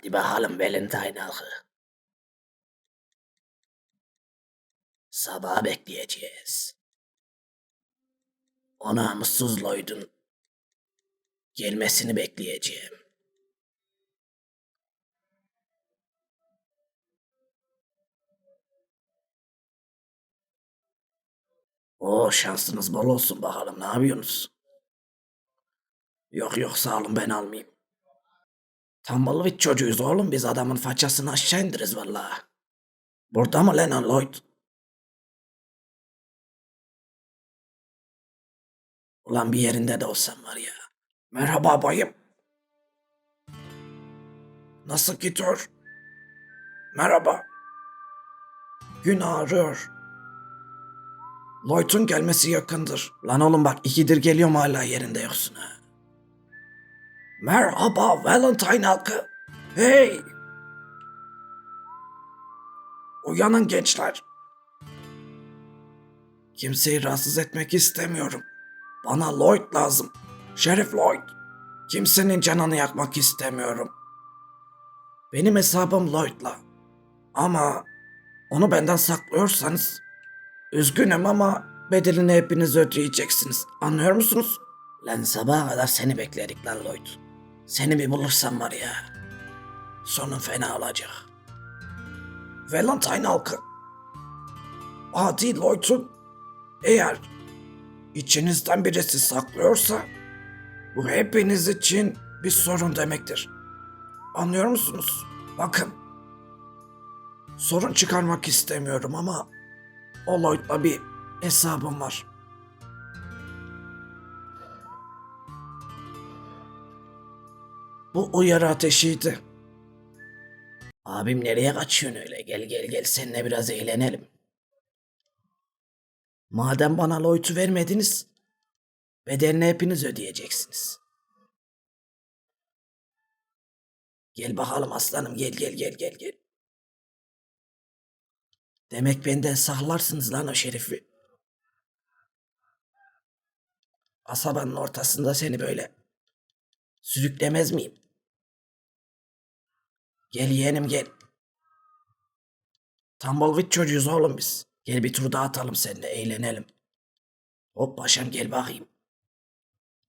Hadi bakalım Valentine halkı. Sabah bekleyeceğiz. O namussuz Lloyd'un gelmesini bekleyeceğim. O şansınız bol olsun bakalım ne yapıyorsunuz? Yok yok sağ olun ben almayayım. Tumbleweed çocuğuyuz oğlum biz adamın façasını aşağı indiririz vallahi. Burada mı Lennon Lloyd? Ulan bir yerinde de olsam var ya. Merhaba bayım. Nasıl gidiyor? Merhaba. Gün ağrıyor. Lloyd'un gelmesi yakındır. Lan oğlum bak ikidir geliyorum hala yerinde yoksun ha. Merhaba Valentine halkı. Hey! Uyanın gençler. Kimseyi rahatsız etmek istemiyorum. Bana Lloyd lazım. Şerif Lloyd. Kimsenin canını yakmak istemiyorum. Benim hesabım Lloyd'la. Ama onu benden saklıyorsanız üzgünüm ama bedelini hepiniz ödeyeceksiniz. Anlıyor musunuz? Lan sabaha kadar seni bekledik lan Lloyd. Seni bir bulursam var ya. Sonun fena olacak. Valentine halkı. Adi Lloyd'un eğer içinizden birisi saklıyorsa bu hepiniz için bir sorun demektir. Anlıyor musunuz? Bakın. Sorun çıkarmak istemiyorum ama o Lloyd'la bir hesabım var. Bu uyarı ateşiydi. Abim nereye kaçıyorsun öyle? Gel gel gel seninle biraz eğlenelim. Madem bana Lloyd'u vermediniz, bedelini hepiniz ödeyeceksiniz. Gel bakalım aslanım gel gel gel gel gel. Demek benden saklarsınız lan o şerifi. Kasabanın ortasında seni böyle sürüklemez miyim? Gel yeğenim gel. Tumbleweed çocuğuz oğlum biz. Gel bir tur daha atalım seninle eğlenelim. Hop paşam gel bakayım.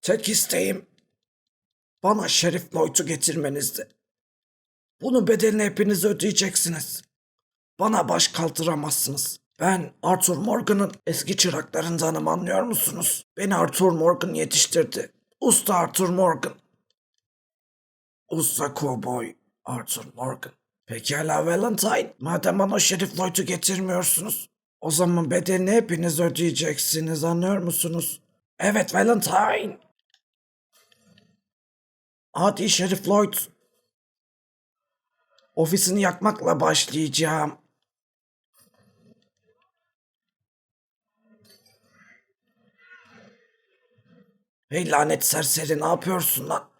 Tek isteğim bana Şerif Lloyd'u getirmenizdi. Bunun bedelini hepiniz ödeyeceksiniz. Bana baş kaldıramazsınız. Ben Arthur Morgan'ın eski çıraklarındanım anlıyor musunuz? Beni Arthur Morgan yetiştirdi. Usta Arthur Morgan. Usta Cowboy Arthur Morgan. Pekala Valentine. Madem bana Şerif Lloyd'u getirmiyorsunuz. O zaman bedelini hepiniz ödeyeceksiniz anlıyor musunuz? Evet Valentine. Hadi Şerif Lloyd. Ofisini yakmakla başlayacağım. Hey lanet serseri ne yapıyorsun lan?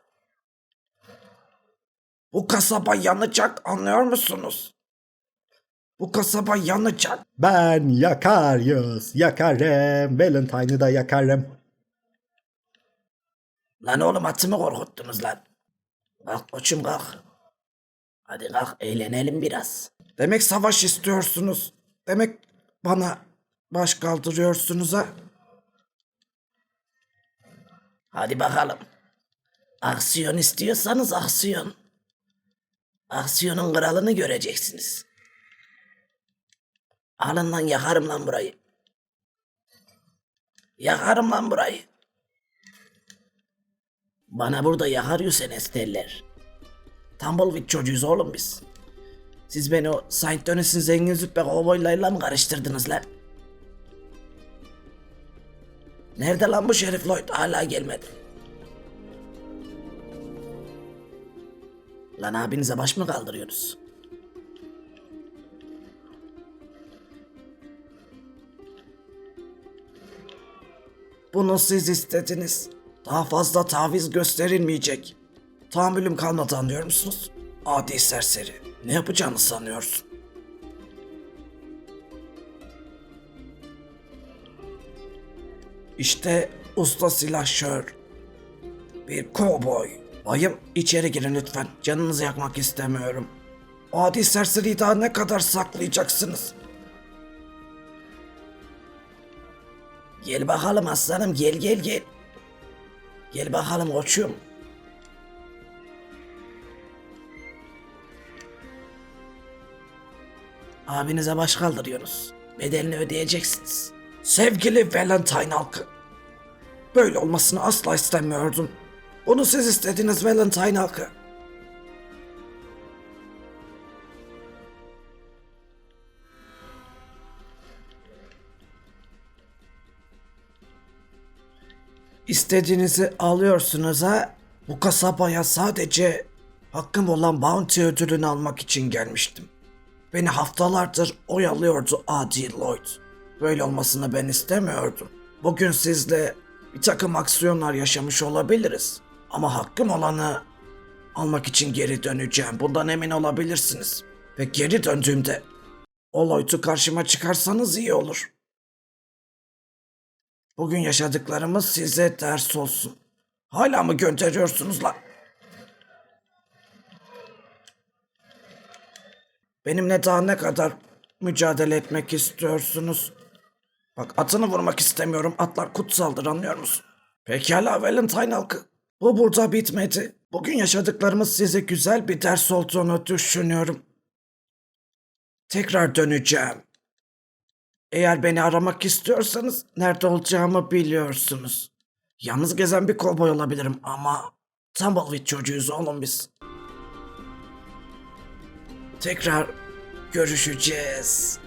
Bu kasaba yanacak anlıyor musunuz? Bu kasaba yanacak. Ben yakarız, yakarım, Valentine'ı da yakarım. Lan oğlum atımı korkuttunuz lan. Kalk koçum kalk. Hadi kalk eğlenelim biraz. Demek savaş istiyorsunuz. Demek bana baş kaldırıyorsunuz ha. Hadi bakalım. Aksiyon istiyorsanız aksiyon. Aksiyonun kralını göreceksiniz. Alın lan yakarım lan burayı. Yakarım lan burayı. Bana burada yakar Enes derler. Tumbleweed çocuğuyuz oğlum biz. Siz beni o Saint Denis'in zengin züppe kovboylarıyla mı karıştırdınız lan? Nerede lan bu Şerif Lloyd? Hala gelmedi. Lan abinize baş mı kaldırıyorsunuz? Bunu siz istediniz. Daha fazla taviz gösterilmeyecek. Tahammülüm kalmadı anlıyor musunuz? Adi serseri. Ne yapacağını sanıyorsun? İşte usta silahşör. Bir kovboy. Bayım içeri girin lütfen. Canınızı yakmak istemiyorum. Adi serseriyi daha ne kadar saklayacaksınız? Gel bakalım aslanım gel gel gel. Gel bakalım koçum. Abinize baş kaldırıyorsunuz. Bedelini ödeyeceksiniz. Sevgili Valentine halkı. Böyle olmasını asla istemiyordum. Bunu siz istediniz Valentine halkı. İstediğinizi alıyorsunuz ha? Bu kasabaya sadece hakkım olan bounty ödülünü almak için gelmiştim. Beni haftalardır oyalıyordu Adi Lloyd. Böyle olmasını ben istemiyordum. Bugün sizle bir takım aksiyonlar yaşamış olabiliriz. Ama hakkım olanı almak için geri döneceğim. Bundan emin olabilirsiniz. Ve geri döndüğümde o Lloyd'u karşıma çıkarsanız iyi olur. Bugün yaşadıklarımız size ders olsun. Hala mı gönderiyorsunuz lan? Benimle daha ne kadar mücadele etmek istiyorsunuz? Bak atını vurmak istemiyorum. Atlar kutsaldır anlıyor musun? Pekala Valentine halkı. Bu burada bitmedi. Bugün yaşadıklarımız size güzel bir ders olduğunu düşünüyorum. Tekrar döneceğim. Eğer beni aramak istiyorsanız nerede olacağımı biliyorsunuz. Yalnız gezen bir kovboy olabilirim ama Tumbleweed çocuğuyuz oğlum biz. Tekrar görüşeceğiz.